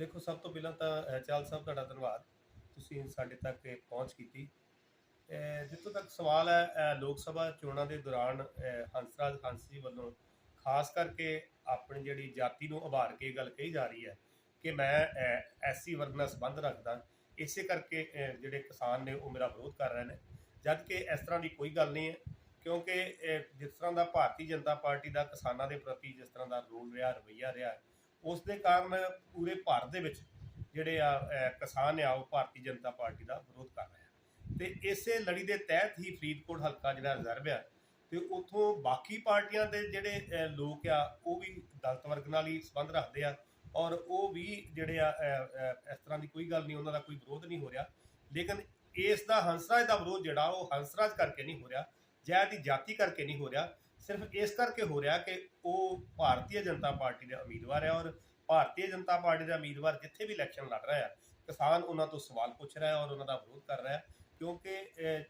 ਦੇਖੋ ਸਭ ਤੋਂ ਪਹਿਲਾਂ ਤਾਂ ਚਾਲ ਸਾਹਿਬ ਤੁਹਾਡਾ ਧੰਨਵਾਦ। ਤੁਸੀਂ ਸਾਡੇ ਤੱਕ ਇਹ ਪਹੁੰਚ ਕੀਤੀ। ਜਿੱਥੋਂ ਤੱਕ ਸਵਾਲ ਹੈ ਲੋਕ ਸਭਾ ਚੋਣਾਂ ਦੇ ਦੌਰਾਨ ਅ, ਹੰਸਰਾਜ ਹੰਸ ਜੀ ਵੱਲੋਂ ਖਾਸ ਕਰਕੇ ਆਪਣੀ ਜਿਹੜੀ ਜਾਤੀ ਨੂੰ ਉਭਾਰ ਕੇ ਇਹ ਗੱਲ ਕਹੀ ਜਾ ਰਹੀ ਹੈ ਕਿ ਮੈਂ ਐਸਸੀ ਵਰਗ ਨਾਲ ਸੰਬੰਧ ਰੱਖਦਾ ਇਸੇ ਕਰਕੇ ਜਿਹੜੇ ਕਿਸਾਨ ਨੇ ਉਹ ਮੇਰਾ ਵਿਰੋਧ ਕਰ ਰਹੇ ਨੇ। ਜਦ ਕਿ ਇਸ ਤਰ੍ਹਾਂ ਦੀ ਕੋਈ ਗੱਲ ਨਹੀਂ ਹੈ ਕਿਉਂਕਿ ਜਿਸ ਤਰ੍ਹਾਂ ਦਾ ਭਾਰਤੀ ਜਨਤਾ ਪਾਰਟੀ ਦਾ ਕਿਸਾਨਾਂ ਦੇ ਪ੍ਰਤੀ ਜਿਸ ਤਰ੍ਹਾਂ ਦਾ ਰੋਲ ਰਿਹਾ ਰਵੱਈਆ ਰਿਹਾ ਉਸ ਦੇ ਕਾਰਨ ਪੂਰੇ ਭਾਰਤ ਦੇ ਵਿੱਚ ਜਿਹੜੇ ਆ ਕਿਸਾਨ ਆ, ਉਹ ਭਾਰਤੀ ਜਨਤਾ ਪਾਰਟੀ ਦਾ ਵਿਰੋਧ ਕਰ ਰਹੇ ਆ। ਤੇ ਇਸੇ ਲੜੀ ਦੇ ਤਹਿਤ ਹੀ ਫਰੀਦਕੋਟ ਹਲਕਾ ਜਿਹੜਾ ਰਿਜ਼ਰਵ ਆ, ਤੇ ਉਥੋਂ ਬਾਕੀ ਪਾਰਟੀਆਂ ਦੇ ਜਿਹੜੇ ਲੋਕ ਆ, ਉਹ ਵੀ ਦਲਤ ਵਰਗ ਨਾਲ ਹੀ ਸੰਬੰਧ ਰੱਖਦੇ ਆ ਔਰ ਉਹ ਵੀ ਜਿਹੜੇ ਆ ਇਸ ਤਰ੍ਹਾਂ ਦੀ ਕੋਈ ਗੱਲ ਨਹੀਂ, ਉਹਨਾਂ ਦਾ ਕੋਈ ਵਿਰੋਧ ਨਹੀਂ ਹੋ ਰਿਹਾ। ਲੇਕਿਨ ਇਸ ਦਾ ਹੰਸਰਾਜ ਦਾ ਵਿਰੋਧ ਜਿਹੜਾ, ਉਹ ਹੰਸਰਾਜ ਕਰਕੇ ਨਹੀਂ ਹੋ ਰਿਹਾ, ਜੈ ਦੀ ਜਾਤੀ ਕਰਕੇ ਨਹੀਂ ਹੋ ਰਿਹਾ। ਸਿਰਫ ਇਸ ਕਰਕੇ ਹੋ ਰਿਹਾ ਕਿ ਉਹ ਭਾਰਤੀ ਜਨਤਾ ਪਾਰਟੀ ਦੇ ਉਮੀਦਵਾਰ ਹੈ ਔਰ ਭਾਰਤੀ ਜਨਤਾ ਪਾਰਟੀ ਦਾ ਉਮੀਦਵਾਰ ਜਿੱਥੇ ਵੀ ਇਲੈਕਸ਼ਨ ਲੜ ਰਿਹਾ ਹੈ, ਕਿਸਾਨ ਉਹਨਾਂ ਤੋਂ ਸਵਾਲ ਪੁੱਛ ਰਿਹਾ ਔਰ ਉਹਨਾਂ ਦਾ ਵਿਰੋਧ ਕਰ ਰਿਹਾ ਕਿਉਂਕਿ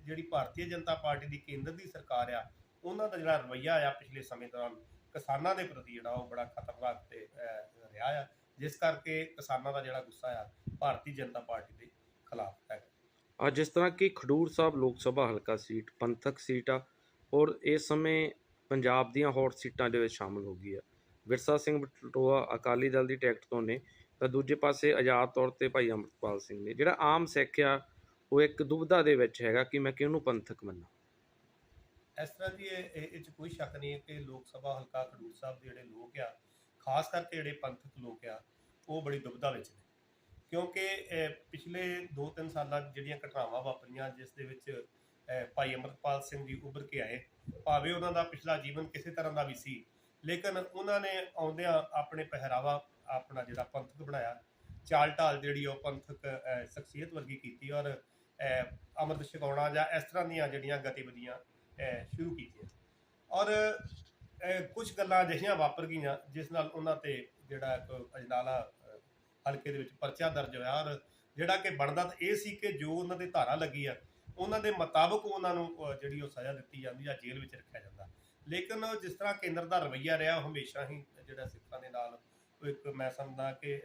ਜਿਹੜੀ ਭਾਰਤੀ ਜਨਤਾ ਪਾਰਟੀ ਦੀ ਕੇਂਦਰ ਦੀ ਸਰਕਾਰ ਆ, ਉਹਨਾਂ ਦਾ ਜਿਹੜਾ ਰਵੱਈਆ ਆ ਪਿਛਲੇ ਸਮੇਂ ਦੌਰਾਨ, ਕਿਸਾਨਾਂ ਦੇ ਪ੍ਰਤੀ ਜਿਹੜਾ ਉਹ ਬੜਾ ਖਤਰਨਾਕ ਤੇ ਰਿਹਾ ਆ, ਜਿਸ ਕਰਕੇ ਕਿਸਾਨਾਂ ਦਾ ਜਿਹੜਾ ਗੁੱਸਾ ਆ ਭਾਰਤੀ ਜਨਤਾ ਪਾਰਟੀ ਦੇ ਖਿਲਾਫ ਹੈ। ਅੱਜ ਜਿਸ ਤਰ੍ਹਾਂ ਕਿ ਖਡੂਰ ਸਾਹਿਬ ਲੋਕ ਸਭਾ ਹਲਕਾ ਸੀਟ, ਪੰਥਕ ਸੀਟ ਆ ਔਰ ਇਸ ਸਮੇਂ ਪੰਜਾਬ ਦੀਆਂ ਹੌਟ ਸੀਟਾਂ ਦੇ ਵਿੱਚ ਸ਼ਾਮਲ ਹੋ ਗਈ ਆ ਵਿਰਸਾ ਸਿੰਘ ਬਟੋਆ ਅਕਾਲੀ ਦਲ ਦੀ ਟਿਕਟ ਤੋਂ ਨੇ, ਤਾਂ ਦੂਜੇ ਪਾਸੇ ਆਜ਼ਾਦ ਤੌਰ ਤੇ ਭਾਈ ਅੰਮ੍ਰਿਤਪਾਲ ਸਿੰਘ ਨੇ, ਜਿਹੜਾ ਆਮ ਸਿੱਖ ਆ, ਉਹ ਇੱਕ ਦੁਬਧਾ ਦੇ ਵਿੱਚ ਹੈਗਾ ਕਿ ਮੈਂ ਕਿਹਨੂੰ ਪੰਥਕ ਮੰਨਾਂ। ਇਸ ਤਰ੍ਹਾਂ ਦੀ ਇਹ, ਇਹ- 'ਚ ਕੋਈ ਸ਼ੱਕ ਨਹੀਂ ਕਿ ਲੋਕ ਸਭਾ ਹਲਕਾ ਖਡੂਰ ਸਾਹਿਬ ਦੇ ਜਿਹੜੇ ਲੋਕ ਆ, ਖਾਸ ਕਰਕੇ ਜਿਹੜੇ ਪੰਥਕ ਲੋਕ ਆ, ਉਹ ਬੜੀ ਦੁਬਧਾ ਵਿੱਚ ਨੇ। ਕਿਉਂਕਿ ਪਿਛਲੇ 2-3 ਸਾਲਾਂ ਜਿਹੜੀਆਂ ਘਟਨਾਵਾਂ ਵਾਪਰੀਆਂ, ਜਿਸ ਦੇ ਵਿੱਚ ਭਾਈ ਅਮਰਪਾਲ ਸਿੰਘ ਜੀ ਉੱਭਰ ਕੇ ਆਏ। ਭਾਵੇਂ ਉਹਨਾਂ ਦਾ ਪਿਛਲਾ ਜੀਵਨ ਕਿਸੇ ਤਰ੍ਹਾਂ ਦਾ ਵੀ ਸੀ ਲੇਕਿਨ ਉਹਨਾਂ ਨੇ ਆਉਂਦਿਆਂ ਆਪਣੇ ਪਹਿਰਾਵਾ ਆਪਣਾ ਜਿਹੜਾ ਪੰਥਕ ਬਣਾਇਆ। ਚਾਲ ਢਾਲ ਜਿਹੜੀ ਉਹ ਪੰਥਕ ਸ਼ਖਸੀਅਤ ਵਰਗੀ ਕੀਤੀ ਔਰ ਅਹ, ਅੰਮ੍ਰਿਤ ਛਕਾਉਣਾ ਜਾਂ ਇਸ ਤਰ੍ਹਾਂ ਦੀਆਂ ਜਿਹੜੀਆਂ ਗਤੀਵਿਧੀਆਂ ਸ਼ੁਰੂ ਕੀਤੀਆਂ। ਔਰ ਕੁਝ ਗੱਲਾਂ ਅਜਿਹੀਆਂ ਵਾਪਰ ਗਈਆਂ ਜਿਸ ਨਾਲ ਉਹਨਾਂ ਤੇ ਜਿਹੜਾ ਇੱਕ ਅਜਨਾਲਾ ਹਲਕੇ ਦੇ ਵਿੱਚ ਪਰਚਾ ਦਰਜ ਹੋਇਆ। ਔਰ ਜਿਹੜਾ ਕਿ ਬਣਦਾ ਤਾਂ ਇਹ ਸੀ ਕਿ ਜੋ ਉਹਨਾਂ ਦੇ ਧਾਰਾ ਲੱਗੀ ਆ ਉਹਨਾਂ ਦੇ ਮੁਤਾਬਕ ਉਹਨਾਂ ਨੂੰ ਜਿਹੜੀ ਉਹ ਸਜ਼ਾ ਦਿੱਤੀ ਜਾਂਦੀ ਜਾਂ ਜੇਲ੍ਹ ਵਿੱਚ ਰੱਖਿਆ ਜਾਂਦਾ। ਲੇਕਿਨ ਜਿਸ ਤਰ੍ਹਾਂ ਕੇਂਦਰ ਦਾ ਰਵੱਈਆ ਰਿਹਾ ਹਮੇਸ਼ਾ ਹੀ ਜਿਹੜਾ ਸਿੱਖਾਂ ਦੇ ਨਾਲ ਇੱਕ ਮੈਂ ਸਮਝਦਾ ਕਿ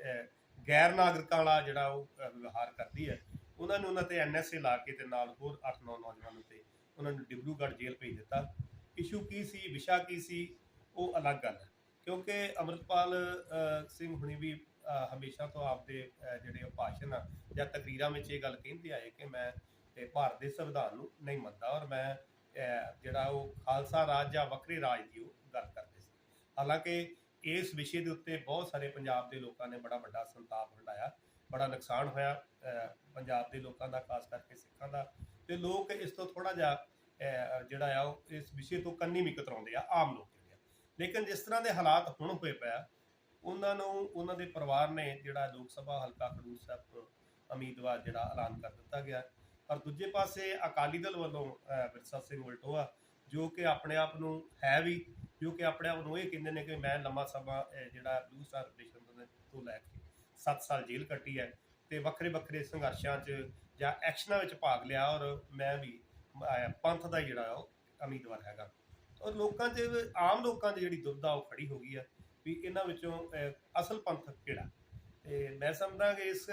ਗੈਰ ਨਾਗਰਿਕਾਂ ਵਾਲਾ ਜਿਹੜਾ ਉਹ ਵਿਵਹਾਰ ਕਰਦੀ ਹੈ, ਉਹਨਾਂ ਨੂੰ ਉਹਨਾਂ ਤੇ ਐਨਐਸਏ ਲਾ ਕੇ ਤੇ ਨਾਲ ਹੋਰ 8-9 ਨੌਜਵਾਨਾਂ ਤੇ ਉਹਨਾਂ ਨੂੰ ਡਿਬਰੂਗੜ੍ਹ ਜੇਲ੍ਹ ਭੇਜ ਦਿੱਤਾ। ਇਸ਼ੂ ਕੀ ਸੀ, ਵਿਸ਼ਾ ਕੀ ਸੀ, ਉਹ ਅਲੱਗ ਗੱਲ ਹੈ। ਕਿਉਂਕਿ ਅਮਰਪਾਲ ਸਿੰਘ ਹੁਣੀ ਵੀ ਹਮੇਸ਼ਾ ਤੋਂ ਆਪਦੇ ਜਿਹੜੇ ਉਹ ਭਾਸ਼ਣ ਆ ਜਾਂ ਤਕਰੀਰਾਂ ਵਿੱਚ ਇਹ ਗੱਲ ਕਹਿੰਦੇ ਆਏ ਕਿ ਮੈਂ ਇਹ ਭਾਰਤ ਦੇ ਸੰਵਿਧਾਨ ਨੂੰ ਨਹੀਂ ਮੰਨਦਾ ਔਰ ਮੈਂ ਅਹ, ਜਿਹੜਾ ਉਹ ਖਾਲਸਾ ਰਾਜ ਜਾਂ ਵੱਖਰੇ ਰਾਜ ਦੀ ਉਹ ਗੱਲ ਕਰਦੇ ਸੀ। ਹਾਲਾਂਕਿ ਇਸ ਵਿਸ਼ੇ ਦੇ ਉੱਤੇ ਬਹੁਤ ਸਾਰੇ ਪੰਜਾਬ ਦੇ ਲੋਕਾਂ ਨੇ ਬੜਾ ਵੱਡਾ ਸੰਤਾਪ ਹੰਡਾਇਆ ਬੜਾ ਨੁਕਸਾਨ ਹੋਇਆ ਪੰਜਾਬ ਦੇ ਲੋਕਾਂ ਦਾ ਖਾਸ ਕਰਕੇ ਸਿੱਖਾਂ ਦਾ। ਤੇ ਲੋਕ ਇਸ ਤੋਂ ਥੋੜਾ ਜਿਹਾ ਅਹ, ਜਿਹੜਾ ਆ ਉਹ ਇਸ ਵਿਸ਼ੇ ਤੋਂ ਕੰਨੀ ਵੀ ਕਤਰਾਉਂਦੇ ਆ ਆਮ ਲੋਕ ਜਿਹੜੇ ਲੇਕਿਨ ਜਿਸ ਤਰ੍ਹਾਂ ਦੇ ਹਾਲਾਤ ਹੁਣ ਹੋਏ ਪਿਆ ਉਹਨਾਂ ਨੂੰ ਉਹਨਾਂ ਦੇ ਪਰਿਵਾਰ ਨੇ ਜਿਹੜਾ ਲੋਕ ਸਭਾ ਹਲਕਾ ਖਡੂਰ ਸਾਹਿਬ ਤੋਂ ਉਮੀਦਵਾਰ ਜਿਹੜਾ ਐਲਾਨ ਕਰ ਦਿੱਤਾ ਗਿਆ। ਪਰ ਦੂਜੇ ਪਾਸੇ ਅਕਾਲੀ ਦਲ ਵੱਲੋਂ ਵਿਰਸਾ ਸਿੰਘ ਉਲਟੋਆ, ਜੋ ਕਿ ਆਪਣੇ ਆਪ ਨੂੰ ਹੈ ਵੀ, ਜੋ ਕਿ ਆਪਣੇ ਆਪ ਨੂੰ ਇਹ ਕਹਿੰਦੇ ਨੇ ਕਿ ਮੈਂ ਲੰਮਾ ਸਮਾਂ ਜਿਹੜਾ ਬਲੂ ਸਟਾਰ ਆਪਰੇਸ਼ਨ ਤੋਂ ਲੈ ਕੇ 7 ਸਾਲ ਜੇਲ੍ਹ ਕੱਟੀ ਹੈ ਤੇ ਵੱਖਰੇ ਵੱਖਰੇ ਸੰਘਰਸ਼ਾਂ 'ਚ ਜਾਂ ਐਕਸ਼ਨਾਂ ਵਿੱਚ ਭਾਗ ਲਿਆ ਔਰ ਮੈਂ ਵੀ ਪੰਥ ਦਾ ਹੀ ਜਿਹੜਾ ਉਹ ਉਮੀਦਵਾਰ ਹੈਗਾ। ਔਰ ਲੋਕਾਂ 'ਚ, ਆਮ ਲੋਕਾਂ 'ਚ ਜਿਹੜੀ ਦੁਬਦਾ ਉਹ ਖੜੀ ਹੋ ਗਈ ਆ ਵੀ ਇਹਨਾਂ ਵਿੱਚੋਂ ਅਸਲ ਪੰਥ ਕਿਹੜਾ? ਤੇ ਮੈਂ ਸਮਝਦਾ ਕਿ ਇਸ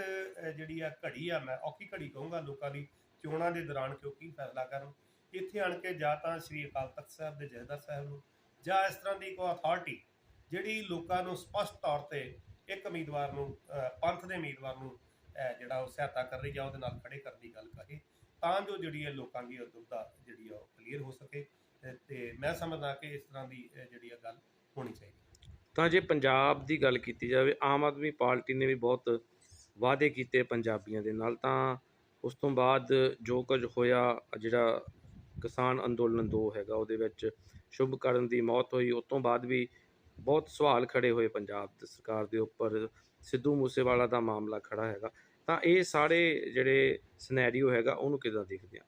ਜਿਹੜੀ ਆ ਘੜੀ ਆ, ਮੈਂ ਔਖੀ ਘੜੀ ਕਹੂੰਗਾ ਲੋਕਾਂ ਦੀ ਚੋਣਾਂ ਦੇ ਦੌਰਾਨ ਕਿਉਂ ਕੀ ਫੈਸਲਾ ਕਰਨ? ਇੱਥੇ ਆਣ ਕੇ ਜਾਂ ਤਾਂ ਸ੍ਰੀ ਅਕਾਲ ਤਖਤ ਸਾਹਿਬ ਦੇ ਜਥੇਦਾਰ ਸਾਹਿਬ ਨੂੰ ਜਾਂ ਇਸ ਤਰ੍ਹਾਂ ਦੀ ਕੋਈ ਅਥਾਰਟੀ ਜਿਹੜੀ ਲੋਕਾਂ ਨੂੰ ਸਪਸ਼ਟ ਤੌਰ ਤੇ ਇੱਕ ਉਮੀਦਵਾਰ ਨੂੰ ਪੰਥ ਦੇ ਉਮੀਦਵਾਰ ਨੂੰ ਜਿਹੜਾ ਉਹ ਸਹਾਇਤਾ ਕਰ ਰਹੀ ਜਾਂ ਉਹਦੇ ਨਾਲ ਖੜੇ ਕਰਨ ਦੀ ਗੱਲ ਕਹੇ ਤਾਂ ਜੋ ਜਿਹੜੀ ਹੈ ਲੋਕਾਂ ਦੀ ਉਹ ਦੁਬਦਾ ਜਿਹੜੀ ਆ ਉਹ ਕਲੀਅਰ ਹੋ ਸਕੇ ਤੇ- ਮੈਂ ਸਮਝਦਾ ਕਿ ਇਸ ਤਰ੍ਹਾਂ ਦੀ ਜਿਹੜੀ ਆ ਗੱਲ ਹੋਣੀ ਚਾਹੀਦੀ। ਤਾਂ ਜੇ ਪੰਜਾਬ ਦੀ ਗੱਲ ਕੀਤੀ ਜਾਵੇ, ਆਮ ਆਦਮੀ ਪਾਰਟੀ ਨੇ ਵੀ ਬਹੁਤ ਵਾਅਦੇ ਕੀਤੇ ਪੰਜਾਬੀਆਂ ਦੇ ਨਾਲ, ਤਾਂ ਉਸ ਤੋਂ ਬਾਅਦ ਜੋ ਕੁਝ ਹੋਇਆ, ਜਿਹੜਾ ਕਿਸਾਨ ਅੰਦੋਲਨ 2 ਹੈਗਾ, ਉਹਦੇ ਵਿੱਚ ਸ਼ੁਭਕਰਨ ਦੀ ਮੌਤ ਹੋਈ। ਉਸ ਤੋਂ ਬਾਅਦ ਵੀ ਬਹੁਤ ਸਵਾਲ ਖੜੇ ਹੋਏ ਪੰਜਾਬ ਦੀ ਸਰਕਾਰ ਦੇ ਉੱਪਰ। ਸਿੱਧੂ ਮੂਸੇਵਾਲਾ ਦਾ ਮਾਮਲਾ ਖੜਾ ਹੈਗਾ। ਤਾਂ ਇਹ ਸਾਰੇ ਜਿਹੜੇ ਸਿਨੈਰੀਓ ਹੈਗਾ, ਉਹਨੂੰ ਕਿਦਾਂ ਦੇਖਦੇ ਆ?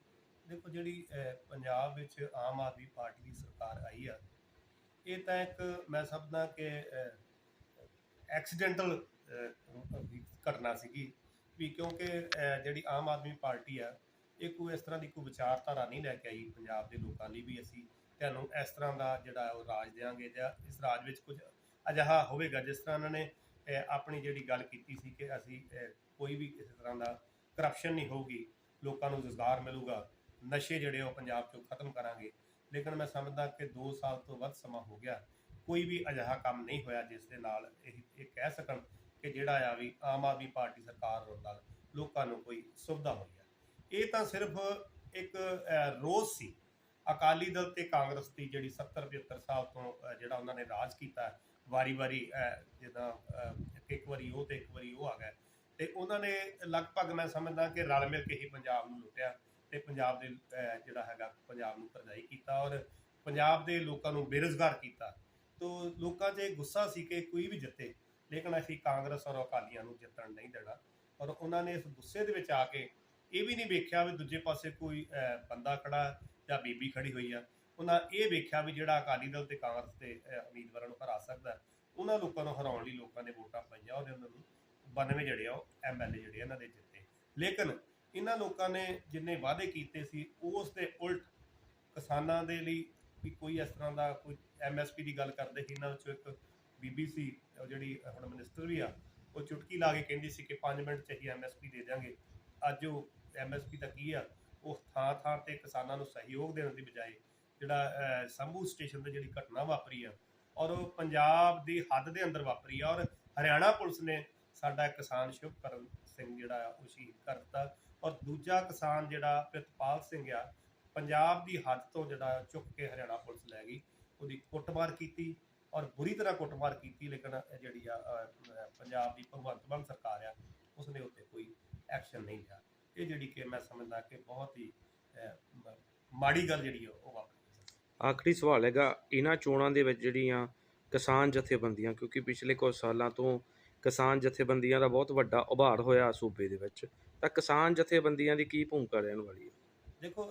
ਦੇਖੋ, ਜਿਹੜੀ ਪੰਜਾਬ ਵਿੱਚ ਆਮ ਆਦਮੀ ਪਾਰਟੀ ਦੀ ਸਰਕਾਰ ਆਈ ਆ, ਇਹ ਤਾਂ ਇੱਕ ਮੈਂ ਸਮਝਦਾ ਕਿ ਐਕਸੀਡੈਂਟਲ ਘਟਨਾ ਸੀਗੀ। ਵੀ ਕਿਉਂਕਿ ਜਿਹੜੀ ਆਮ ਆਦਮੀ ਪਾਰਟੀ ਆ, ਇਹ ਕੋਈ ਇਸ ਤਰ੍ਹਾਂ ਦੀ ਕੋਈ ਵਿਚਾਰਧਾਰਾ ਨਹੀਂ ਲੈ ਕੇ ਆਈ ਪੰਜਾਬ ਦੇ ਲੋਕਾਂ ਲਈ ਵੀ ਅਸੀਂ ਤੁਹਾਨੂੰ ਇਸ ਤਰ੍ਹਾਂ ਦਾ ਜਿਹੜਾ ਉਹ ਰਾਜ ਦੇਵਾਂਗੇ ਜਾਂ ਇਸ ਰਾਜ ਵਿੱਚ ਕੁਝ ਅਜਿਹਾ ਹੋਵੇਗਾ, ਜਿਸ ਤਰ੍ਹਾਂ ਉਹਨਾਂ ਨੇ ਆਪਣੀ ਜਿਹੜੀ ਗੱਲ ਕੀਤੀ ਸੀ ਕਿ ਅਸੀਂ ਕੋਈ ਵੀ ਕਿਸੇ ਤਰ੍ਹਾਂ ਦਾ ਕਰਪਸ਼ਨ ਨਹੀਂ ਹੋਊਗੀ, ਲੋਕਾਂ ਨੂੰ ਰੁਜ਼ਗਾਰ ਮਿਲੂਗਾ, ਨਸ਼ੇ ਜਿਹੜੇ ਉਹ ਪੰਜਾਬ 'ਚੋਂ ਖਤਮ ਕਰਾਂਗੇ। ਲੇਕਿਨ ਮੈਂ ਸਮਝਦਾ ਕਿ 2 ਸਾਲ ਤੋਂ ਵੱਧ ਸਮਾਂ ਹੋ ਗਿਆ, ਕੋਈ ਵੀ ਅਜਿਹਾ ਕੰਮ ਨਹੀਂ ਹੋਇਆ ਜਿਸ ਦੇ ਨਾਲ ਇਹ ਇਹ ਕਹਿ ਸਕਣ ਕਿ ਜਿਹੜਾ ਆ ਵੀ ਆਮ ਆਦਮੀ ਪਾਰਟੀ ਸਰਕਾਰ ਨਾਲ ਲੋਕਾਂ ਨੂੰ ਕੋਈ ਸੁਵਿਧਾ ਹੋਈ ਆ। ਇਹ ਤਾਂ ਸਿਰਫ ਇੱਕ ਅਹ, ਰੋਜ਼ ਸੀ। ਅਕਾਲੀ ਦਲ ਤੇ ਕਾਂਗਰਸ ਦੀ ਜਿਹੜੀ 70 75 ਸਾਲ ਤੋਂ ਜਿਹੜਾ ਉਹਨਾਂ ਨੇ ਰਾਜ ਕੀਤਾ ਵਾਰੀ-ਵਾਰੀ ਜਿੱਦਾਂ ਇੱਕ- ਵਾਰੀ ਉਹ ਤੇ ਇੱਕ ਵਾਰੀ ਉਹ ਆ ਗਿਆ। ਤੇ ਉਹਨਾਂ ਨੇ ਲਗਭਗ ਮੈਂ ਸਮਝਦਾ ਕਿ ਰਲ ਮਿਲ ਕੇ ਹੀ ਪੰਜਾਬ ਨੂੰ ਲੁੱਟਿਆ ਤੇ ਪੰਜਾਬ ਦੇ ਜਿਹੜਾ ਹੈਗਾ ਪੰਜਾਬ ਨੂੰ ਕਰਜ਼ਾਈ ਕੀਤਾ ਔਰ ਪੰਜਾਬ ਦੇ ਲੋਕਾਂ ਨੂੰ ਬੇਰੁਜ਼ਗਾਰ ਕੀਤਾ। ਤੋ ਲੋਕਾਂ 'ਚ ਇਹ ਗੁੱਸਾ ਸੀ ਕਿ ਕੋਈ ਵੀ ਜਿੱਤੇ। ਲੇਕਿਨ ਅਸੀਂ ਕਾਂਗਰਸ ਔਰ ਅਕਾਲੀਆਂ ਨੂੰ ਜਿੱਤਣ ਨਹੀਂ ਦੇਣਾ। ਔਰ ਉਹਨਾਂ ਨੇ ਇਸ ਗੁੱਸੇ ਦੇ ਵਿੱਚ ਆ ਕੇ ਇਹ ਵੀ ਨਹੀਂ ਵੇਖਿਆ ਵੀ ਦੂਜੇ ਪਾਸੇ ਕੋਈ ਬੰਦਾ ਖੜਾ ਜਾਂ ਬੀਬੀ ਖੜੀ ਹੋਈ ਆ। ਉਹਨਾਂ ਇਹ ਵੇਖਿਆ ਵੀ ਜਿਹੜਾ ਅਕਾਲੀ ਦਲ ਤੇ ਕਾਂਗਰਸ ਦੇ ਉਮੀਦਵਾਰਾਂ ਨੂੰ ਹਰਾ ਸਕਦਾ ਉਹਨਾਂ ਲੋਕਾਂ ਨੂੰ ਹਰਾਉਣ ਲਈ ਲੋਕਾਂ ਨੇ ਵੋਟਾਂ ਪਾਈਆਂ ਉਹਦੇ ਉਹਨਾਂ ਨੂੰ 92 ਜਿਹੜੇ ਆ ਉਹ ਐਮਐਲਏ ਜਿਹੜੇ ਇਹਨਾਂ ਦੇ ਜਿੱਤੇ। ਲੇਕਿਨ ਇਹਨਾਂ ਲੋਕਾਂ ਨੇ ਜਿੰਨੇ ਵਾਅਦੇ ਕੀਤੇ ਸੀ, ਉਸ ਦੇ ਉਲਟ ਕਿਸਾਨਾਂ ਦੇ ਲਈ ਵੀ ਕੋਈ ਇਸ ਤਰ੍ਹਾਂ ਦਾ ਕੋਈ ਐਮਐਸਪੀ ਦੀ ਗੱਲ ਕਰਦੇ ਸੀ, ਇਹਨਾਂ ਵਿੱਚੋਂ ਇੱਕ ਬੀਬੀ ਸੀ ਉਹ ਜਿਹੜੀ ਹੁਣ ਮਿਨਿਸਟਰ ਵੀ ਆ ਉਹ ਚੁਟਕੀ ਲਾ ਕੇ ਕਹਿੰਦੀ ਸੀ ਕਿ 5 ਮਿੰਟ ਚ ਹੀ ਐਮਐਸਪੀ ਦੇ ਦਿਆਂਗੇ। ਅੱਜ ਉਹ ਐਮਐਸਪੀ ਤਾਂ ਕੀ ਆ ਉਹ ਥਾਂ ਥਾਂ ਤੇ ਕਿਸਾਨਾਂ ਨੂੰ ਸਹਿਯੋਗ ਦੇਣ ਦੀ ਬਜਾਏ ਜਿਹੜਾ ਅਹ, ਸੰਭੂ ਸਟੇਸ਼ਨ ਤੇ ਜਿਹੜੀ ਘਟਨਾ ਵਾਪਰੀ ਆ ਔਰ ਉਹ ਪੰਜਾਬ ਦੀ ਹੱਦ ਦੇ ਅੰਦਰ ਵਾਪਰੀ ਆ ਔਰ ਹਰਿਆਣਾ ਪੁਲਿਸ ਨੇ ਸਾਡਾ ਕਿਸਾਨ ਸ਼ੁਭਕਰਨ ਸਿੰਘ ਜਿਹੜਾ ਆ ਉਹ ਸ਼ਹੀਦ ਕਰ ਦਿੱਤਾ। ਔਰ ਦੂਜਾ ਕਿਸਾਨ ਜਿਹੜਾ ਪ੍ਰਿਤਪਾਲ ਸਿੰਘ ਆ ਪੰਜਾਬ ਦੀ ਹੱਦ ਤੋਂ ਜਿਹੜਾ ਚੁੱਕ ਕੇ ਹਰਿਆਣਾ ਪੁਲਿਸ ਲੈ ਗਈ ਉਹਦੀ ਕੁੱਟਮਾਰ ਕੀਤੀ ਔਰ ਬੁਰੀ ਤਰ੍ਹਾਂ ਕੁੱਟਮਾਰ ਕੀਤੀ ਲੇਕਿਨ ਜਿਹੜੀ ਆ ਪੰਜਾਬ ਦੀ ਭਗਵੰਤ ਮਾਨ ਸਰਕਾਰ ਆ ਉਸਨੇ ਉੱਤੇ ਕੋਈ ਐਕਸ਼ਨ ਨਹੀਂ ਲਿਆ। ਇਹ ਜਿਹੜੀ ਕਿ ਮੈਂ ਸਮਝਦਾ ਕਿ ਬਹੁਤ ਹੀ ਮਾੜੀ ਗੱਲ ਜਿਹੜੀ ਉਹ ਵਾਪਰੀ। ਆਖਰੀ ਸਵਾਲ ਹੈਗਾ ਇਹਨਾਂ ਚੋਣਾਂ ਦੇ ਵਿੱਚ ਜਿਹੜੀਆਂ ਕਿਸਾਨ ਜਥੇਬੰਦੀਆਂ ਕਿਉਂਕਿ ਪਿਛਲੇ ਕੁਝ ਸਾਲਾਂ ਤੋਂ ਕਿਸਾਨ ਜਥੇਬੰਦੀਆਂ ਦਾ ਬਹੁਤ ਵੱਡਾ ਉਭਾਰ ਹੋਇਆ ਸੂਬੇ ਦੇ ਵਿੱਚ ਤਾਂ ਕਿਸਾਨ ਜਥੇਬੰਦੀਆਂ ਦੀ ਕੀ ਭੂਮਿਕਾ ਰਹਿਣ ਵਾਲੀ ਹੈ? ਦੇਖੋ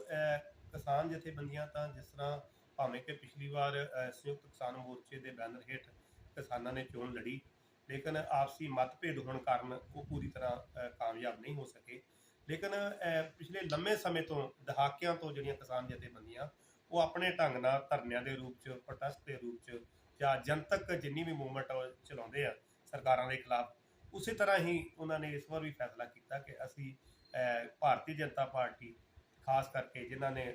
ਕਿਸਾਨ ਜਥੇਬੰਦੀਆਂ ਤਾਂ ਜਿਸ ਤਰ੍ਹਾਂ ਭਾਵੇਂ ਕਿ ਪਿਛਲੀ ਵਾਰ ਸੰਯੁਕਤ ਕਿਸਾਨ ਮੋਰਚੇ ਦੇ ਬੈਨਰ ਹੇਠ ਕਿਸਾਨਾਂ ਨੇ ਚੋਣ ਲੜੀ, ਲੇਕਿਨ ਆਪਸੀ ਮਤਭੇਦ ਹੋਣ ਕਾਰਨ ਉਹ ਪੂਰੀ ਤਰ੍ਹਾਂ ਕਾਮਯਾਬ ਨਹੀਂ ਹੋ ਸਕੇ। ਲੇਕਿਨ ਪਿਛਲੇ ਲੰਮੇ ਸਮੇਂ ਤੋਂ ਦਹਾਕਿਆਂ ਤੋਂ ਜਿਹੜੀਆਂ ਕਿਸਾਨ ਜਥੇਬੰਦੀਆਂ, ਉਹ ਆਪਣੇ ਢੰਗ ਨਾਲ ਧਰਨਿਆਂ ਦੇ ਰੂਪ 'ਚ, ਪ੍ਰੋਟੈਸਟ ਦੇ ਰੂਪ 'ਚ ਜਾਂ ਜਨਤਕ ਜਿੰਨੀ ਵੀ ਮੂਵਮੈਂਟ ਚਲਾਉਂਦੇ ਆ, ਸਰਕਾਰਾਂ ਦੇ ਖਿਲਾਫ, ਉਸੇ ਤਰ੍ਹਾਂ ਹੀ ਉਹਨਾਂ ਨੇ ਇਸ ਵਾਰ ਵੀ ਫੈਸਲਾ ਕੀਤਾ ਕਿ ਅਸੀਂ ਭਾਰਤੀ ਜਨਤਾ ਪਾਰਟੀ, ਖਾਸ ਕਰਕੇ ਜਿਨ੍ਹਾਂ ਨੇ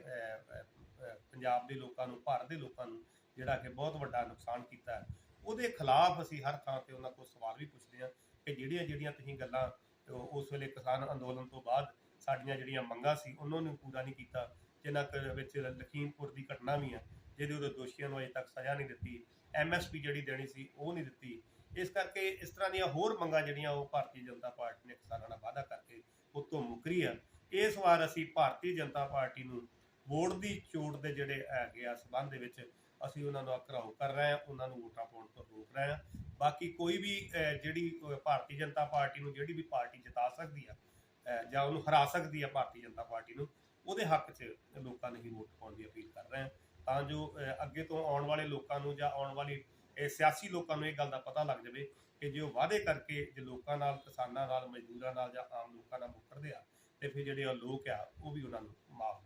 ਪੰਜਾਬ ਦੇ ਲੋਕਾਂ ਨੂੰ, ਭਾਰਤ ਦੇ ਲੋਕਾਂ ਨੂੰ ਜਿਹੜਾ ਕਿ ਬਹੁਤ ਵੱਡਾ ਨੁਕਸਾਨ ਕੀਤਾ ਹੈ। ਉਹਦੇ ਖਿਲਾਫ ਅਸੀਂ ਹਰ ਥਾਂ ਤੇ ਉਹਨਾਂ ਕੋਲ ਸਵਾਲ ਵੀ ਪੁੱਛਦੇ ਹਾਂ ਕਿ ਜਿਹੜੀਆਂ ਜਿਹੜੀਆਂ ਤੁਸੀਂ ਗੱਲਾਂ ਉਸ ਵੇਲੇ ਕਿਸਾਨ ਅੰਦੋਲਨ ਤੋਂ ਬਾਅਦ ਸਾਡੀਆਂ ਜਿਹੜੀਆਂ ਮੰਗਾਂ ਸੀ, ਉਹਨਾਂ ਨੂੰ ਪੂਰਾ ਨਹੀਂ ਕੀਤਾ, ਜਿਨ੍ਹਾਂ ਕੁ ਵਿੱਚ ਲਖੀਮਪੁਰ ਦੀ ਘਟਨਾ ਵੀ ਆ ਜਿਹਦੇ ਉਹਦੇ ਦੋਸ਼ੀਆਂ ਨੂੰ ਅਜੇ ਤੱਕ ਸਜ਼ਾ ਨਹੀਂ ਦਿੱਤੀ ਐਮਐਸਪੀ ਜਿਹੜੀ ਦੇਣੀ ਸੀ, ਉਹ ਨਹੀਂ ਦਿੱਤੀ। ਇਸ ਕਰਕੇ ਇਸ ਤਰ੍ਹਾਂ ਦੀਆਂ ਹੋਰ ਮੰਗਾਂ ਜਿਹੜੀਆਂ ਉਹ ਭਾਰਤੀ ਜਨਤਾ ਪਾਰਟੀ ਨੇ ਕਿਸਾਨਾਂ ਨਾਲ ਵਾਅਦਾ ਕਰਕੇ ਉਤੋਂ ਮੁਕਰੀ ਆ ਇਸ ਵਾਰ ਅਸੀਂ ਭਾਰਤੀ ਜਨਤਾ ਪਾਰਟੀ ਨੂੰ ਵੋਟ ਦੀ ਚੋਟ ਦੇ ਜਿਹੜੇ ਹੈਗੇ ਆ ਸਬੰਧ ਦੇ ਵਿੱਚ ਅਸੀਂ ਉਹਨਾਂ ਨੂੰ ਘਰਾਓ ਕਰ ਰਹੇ ਹਾਂ, ਉਹਨਾਂ ਨੂੰ ਵੋਟਾਂ ਪਾਉਣ ਤੋਂ ਰੋਕ ਰਹੇ ਹਾਂ। ਬਾਕੀ ਕੋਈ ਵੀ ਜਿਹੜੀ ਭਾਰਤੀ ਜਨਤਾ ਪਾਰਟੀ ਨੂੰ ਜਿਹੜੀ ਵੀ ਪਾਰਟੀ ਜਿਤਾ ਸਕਦੀ ਆ ਜਾਂ ਉਹਨੂੰ ਹਰਾ ਸਕਦੀ ਆ ਭਾਰਤੀ ਜਨਤਾ ਪਾਰਟੀ ਨੂੰ, ਉਹਦੇ ਹੱਕ 'ਚ ਲੋਕਾਂ ਨੇ ਹੀ ਵੋਟ ਪਾਉਣ ਦੀ ਅਪੀਲ ਕਰ ਰਹੇ ਹਾਂ। ਤਾਂ ਜੋ ਅੱਗੇ ਤੋਂ ਆਉਣ ਵਾਲੇ ਲੋਕਾਂ ਨੂੰ ਜਾਂ ਆਉਣ ਵਾਲੀ ਸਿਆਸੀ ਲੋਕਾਂ ਨੂੰ ਇਹ ਗੱਲ ਦਾ ਪਤਾ ਲੱਗ ਜਾਵੇ ਕਿ ਜੇ ਉਹ ਵਾਅਦੇ ਕਰਕੇ ਜੇ ਲੋਕਾਂ ਨਾਲ, ਕਿਸਾਨਾਂ ਨਾਲ, ਮਜ਼ਦੂਰਾਂ ਨਾਲ ਜਾਂ ਆਮ ਲੋਕਾਂ ਨਾਲ ਮੁੱਕਰਦੇ ਆ, ਤੇ ਫਿਰ ਜਿਹੜੇ ਉਹ ਲੋਕ ਆ, ਉਹ ਵੀ ਉਹਨਾਂ ਨੂੰ ਮਾਫ